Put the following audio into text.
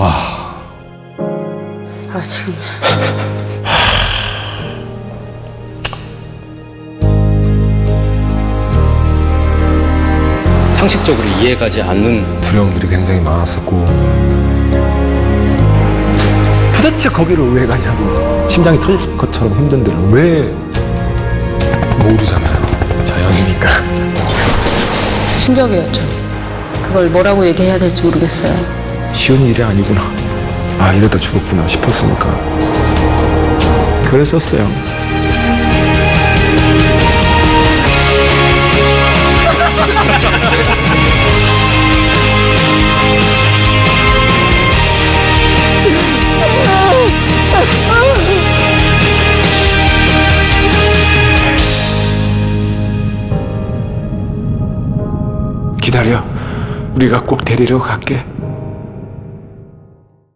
아빠가 지금. 상식적으로 이해가지 않는 두려움들이 굉장히 많았었고. 도대체 거기를 왜 가냐고. 심장이 터질 것처럼 힘든 데를 왜 모르잖아요. 자연이니까. 충격이었죠. 그걸 뭐라고 얘기해야 될지 모르겠어요. 쉬운 일이 아니구나. 아 이러다 죽었구나 싶었으니까. 그랬었어요. 기다려. 우리가 꼭 데리러 갈게